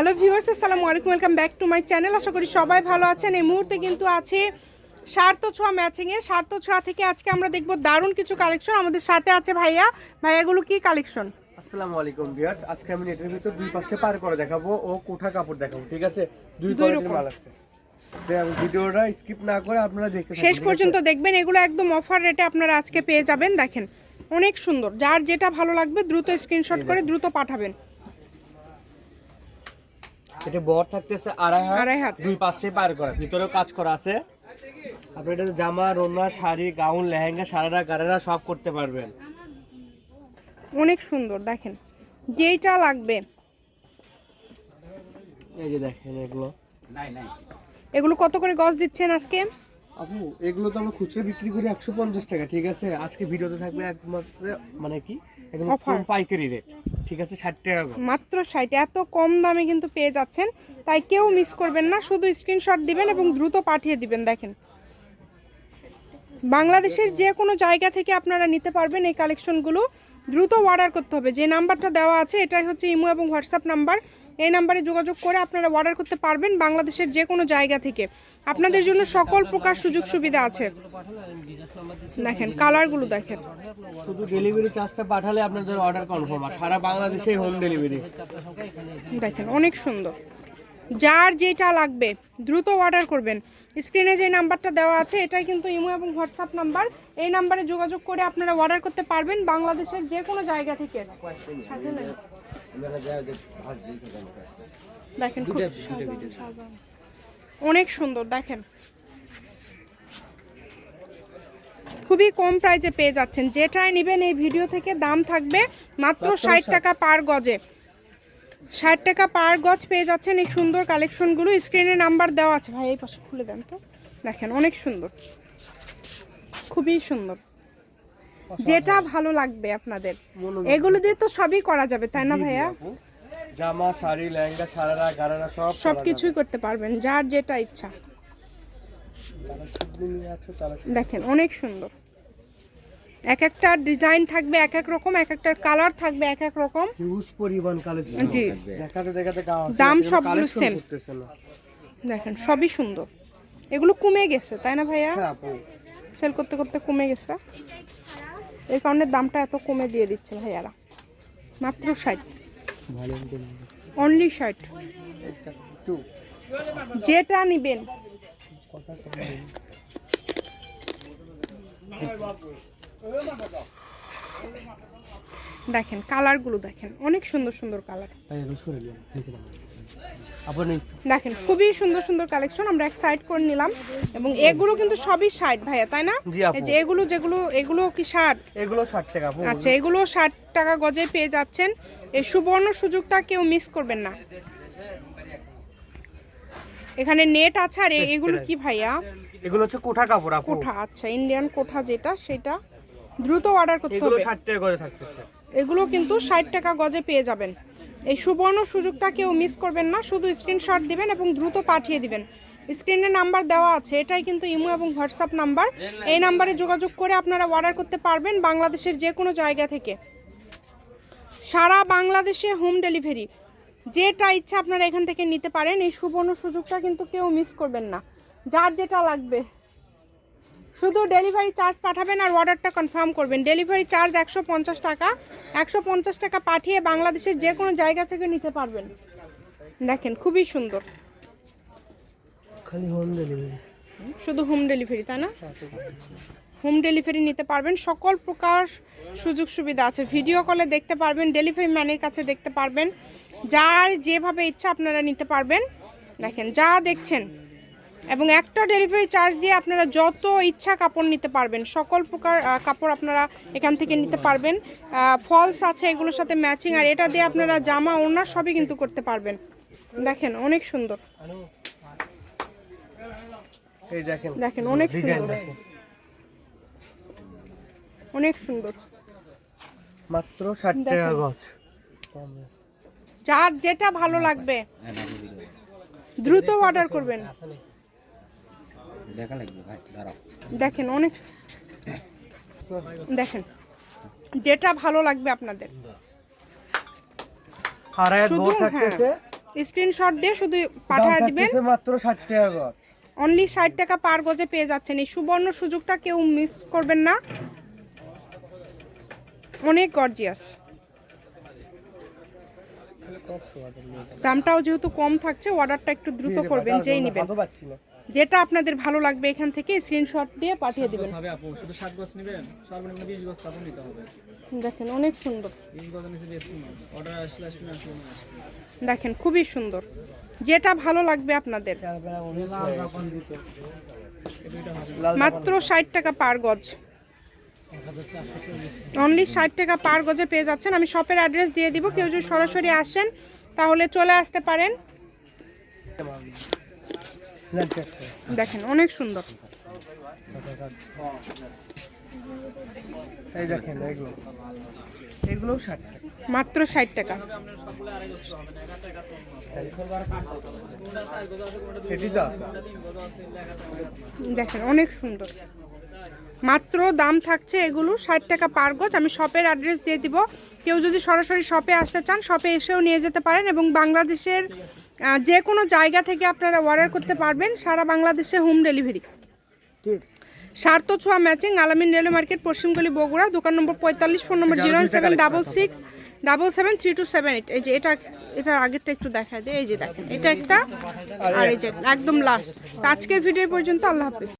Hello viewers আসসালামু আলাইকুম welcome back to my channel. আশা করি সবাই ভালো আছেন। এই মুহূর্তে কিন্তু আছে সার্থ ছোঁয়া ম্যাচিংয়ে সার্থ ছোঁয়া থেকে আজকে আমরা দেখব দারুণ কিছু কালেকশন আমাদের সাথে আছে ভাইয়া। ভাইয়াগুলো কি কালেকশন আসসালামু আলাইকুম ভিউয়ার্স। আজকে আমি নেটের ভিতর দুই পাশে পার করে দেখাবো ও কোঠা কাপড় দেখাবো ঠিক আছে? দুই কোয়ালিটির। মাল আছে। ভিডিওটা স্কিপ না করে আপনারা দেখতে শেষ পর্যন্ত দেখবেন এগুলো একদম অফার রেটে আপনারা আজকে পেয়ে যাবেন। দেখেন অনেক সুন্দর। যার যেটা ভালো লাগবে দ্রুত স্ক্রিনশট করে দ্রুত পাঠাবেন। এটা বর থাকতেছে আড়াই হাত আড়াই হাত। দুই পাশে পার করা ভিতরেও কাজ করা আছে। আপনি এটা জামা রোনা শাড়ি গাউন লেহেঙ্গা সারারা গারারা সব করতে পারবেন। অনেক সুন্দর দেখেন। যেইটা লাগবে। এই যে দেখেন এগুলো। এগুলো কত করে গজ দিচ্ছেন আজকে? আপু এগুলো তো আমরা খুচরা বিক্রি করি একশো পঞ্চাশ টাকা ঠিক আছে? আজকে ভিডিওতে থাকবে একমাত্র মানে কি? একদম কম পাইকারি রেট ঠিক আছে? ষাট টাকা মাত্র ষাট এত কম দামে কিন্তু পেয়ে যাচ্ছেন তাই কেউ মিস করবেন না শুধু স্ক্রিনশট দিবেন এবং দ্রুত পাঠিয়ে দিবেন দেখেন। বাংলাদেশের যে কোনো জায়গা থেকে আপনারা নিতে পারবেন এই কালেকশনগুলো দ্রুত অর্ডার করতে হবে। যে নাম্বারটা দেওয়া আছে এটাই হচ্ছে ইমো এবং হোয়াটসঅ্যাপ নাম্বার এই নাম্বারে যোগাযোগ করে আপনারা অর্ডার করতে পারবেন বাংলাদেশের যে কোনো জায়গা থেকে। আপনাদের জন্য সকল প্রকার সুযোগ সুবিধা আছে। দেখেন কালারগুলো দেখেন। শুধু ডেলিভারি চার্জটা পাঠালে আপনাদের অর্ডার কনফার্ম সারা বাংলাদেশে হোম ডেলিভারি দেখেন অনেক সুন্দর। যার যেটা লাগবে দ্রুত অর্ডার করবেন। স্ক্রিনে যে নাম্বারটা দেওয়া আছে এটাই কিন্তু ইমো এবং হোয়াটসঅ্যাপ নাম্বার। এই নাম্বারে যোগাযোগ করে আপনারা অর্ডার করতে পারবেন বাংলাদেশের যে কোনো জায়গা থেকে। দেখেন খুব। অনেক সুন্দর দেখেন। খুবই কম প্রাইজে পেয়ে যাচ্ছেন। যেটাই নেবেন এই ভিডিও থেকে দাম থাকবে মাত্র ষাট টাকা পার গজে। ষাট টাকা পার গজ পেয়ে যাচ্ছেন এই সুন্দর কালেকশনগুলো স্ক্রিনে নাম্বার দেওয়া আছে। ভাই এই পাশে খুলে দেন তো। দেখেন অনেক সুন্দর। খুবই সুন্দর। যেটা ভালো লাগবে আপনাদের। এগুলো দিয়ে তো সবই করা যাবে তাই না ভাইয়া? জামা শাড়ি লেহেঙ্গা সারারা গারারা সব সব কিছুই করতে পারবেন যার যেটা ইচ্ছা। দেখেন অনেক সুন্দর। এক একটা ডিজাইন থাকবে এক এক রকম এক একটার কালার থাকবে এক এক রকম। হিউজ পরিমাণ কালেকশন জি। দেখাতে দেখাতে দাম সবগুলো না। দেখেন সবই সুন্দর। এগুলো কমে গেছে তাই না ভাইয়া? হ্যাঁ আপু। সেল করতে করতে কমে গেছে। এই কারণে দামটা এত কমে দিয়ে দিচ্ছে ভাইয়ারা। মাত্র ষাট। অনলি ষাট। যেটা নিবেন। দেখেন কালারগুলো দেখেন। অনেক সুন্দর সুন্দর কালার এগুলো দেখেন খুবই সুন্দর সুন্দর কালেকশন আমরা এক সাইড করে নিলাম। এবং এগুলো কিন্তু সবই ষাট ভাইয়া তাই না? যে এগুলো যেগুলো এগুলো কি ষাট? এগুলো ষাট টাকা আচ্ছা এগুলো ষাট টাকা গজে পেয়ে যাচ্ছেন। এই সুবর্ণ সুযোগটা কেউ মিস করবেন না। এখানে নেট আছে আর এগুলো কি ভাইয়া? এগুলো হচ্ছে কোঠা কাপড় আপু। কোঠা আচ্ছা ইন্ডিয়ান কোঠা যেটা সেটা। দ্রুত অর্ডার করতে এগুলো হবে। ষাট টাকা করে থাকতেছে। এগুলো কিন্তু ষাট টাকা গজে পেয়ে যাবেন। এই সুবর্ণ সুযোগটা কেউ মিস করবেন না, শুধু স্ক্রিনশট দিবেন এবং দ্রুত পাঠিয়ে দিবেন। স্ক্রিনে নাম্বার দেওয়া আছে, এটাই কিন্তু ইমো এবং হোয়াটসঅ্যাপ নাম্বার এই নাম্বারে যোগাযোগ করে আপনারা অর্ডার করতে পারবেন বাংলাদেশের যে কোনো জায়গা থেকে। সারা বাংলাদেশে হোম ডেলিভারি যেটা ইচ্ছা আপনারা এখান থেকে নিতে পারেন, এই সুবর্ণ সুযোগটা কিন্তু কেউ মিস করবেন না। যার যেটা লাগবে। শুধু ডেলিভারি চার্জ পাঠাবেন আর অর্ডারটা কনফার্ম করবেন। ডেলিভারি চার্জ একশো পঞ্চাশ টাকা। একশো পঞ্চাশ টাকা পাঠিয়ে বাংলাদেশের যে কোনো জায়গা থেকে নিতে পারবেন। দেখেন খুবই সুন্দর। খালি হোম ডেলিভারি শুধু হোম ডেলিভারি তাই না? হোম ডেলিভারি নিতে পারবেন। সকল প্রকার সুযোগ সুবিধা আছে। ভিডিও কলে দেখতে পারবেন ডেলিভারি ম্যানের কাছে দেখতে পারবেন। যার যেভাবে ইচ্ছা আপনারা নিতে পারবেন। দেখেন যা দেখছেন। এবং একটা ডেলিভারি চার্জ দিয়ে আপনারা যত ইচ্ছা কাপড় নিতে পারবেন সকল প্রকার কাপড় আপনারা এখান থেকে নিতে পারবেন। ফলস আছে এগুলোর সাথে ম্যাচিং আর এটা দিয়ে আপনারা জামা ওড়না সবই কিন্তু করতে পারবেন। দেখেন অনেক সুন্দর। এই দেখেন। দেখেন অনেক সুন্দর। অনেক সুন্দর। মাত্র ষাট টাকা। গজ। যার যেটা ভালো লাগবে দ্রুত অর্ডার করবেন। দেখেন অনেক দেখেন যেটা ভালো লাগবে আপনাদের। শুধু, স্ক্রিনশট দিয়ে শুধু পাঠিয়ে দিবেন। মাত্র ষাট টাকা গজ। অনলি ষাট টাকা পার গজে পেয়ে যাচ্ছেন। এই সুবর্ণ সুযোগটা কেউ মিস করবেন না। অনেক গর্জিয়াস দামটাও যেহেতু কম থাকছে অর্ডারটা একটু দ্রুত করবেন যেই নেবেন। ভালো পাচ্ছি না। যেটা আপনাদের ভালো লাগবে এখান থেকে স্ক্রিনশট দিয়ে পাঠিয়ে দিবেন। হবে আপু শুধু সাত গজ নেবেন সর্বনিম্ন বিশ গজ কাপড় নিতে হবে। দেখেন অনেক সুন্দর। বিশ গজ নিচে বেশি না অর্ডার আসলে আসবে না আসবে দেখেন খুবই সুন্দর। যেটা ভালো লাগবে আপনাদের। মাত্র ষাট টাকা পার গজ। অনলি ষাট টাকা পার গজে পেয়ে যাচ্ছেন। আমি শপের অ্যাড্রেস দিয়ে দিব। কেউ যদি সরাসরি আসেন তাহলে চলে আসতে পারেন। দেখেন অনেক সুন্দর। এই দেখেন এগুলো। এগুলোও ষাট টাকা। মাত্র ষাট টাকা। দেখেন অনেক সুন্দর। মাত্র দাম থাকছে এগুলো ষাট টাকা পার গজ আমি শপের অ্যাড্রেস দিয়ে দিব। কেউ যদি সরাসরি শপে আসতে চান শপে এসেও নিয়ে যেতে পারেন এবং বাংলাদেশের যে কোনো জায়গা থেকে আপনারা অর্ডার করতে পারবেন সারা বাংলাদেশে হোম ডেলিভারি ঠিক সার্থ ছোঁয়া ম্যাচিং আলামিন রেলওয়ে মার্কেট পশ্চিমগলি বগুড়া দোকান নম্বর পঁয়তাল্লিশ phone number zero seven double six double seven three two seven eight. এই যে এটা এটার আগেরটা একটু দেখা দেয় এই যে দেখেন এটা একটা আর এই যে একদম লাস্ট আজকের ভিডিও পর্যন্ত আল্লাহ হাফিজ।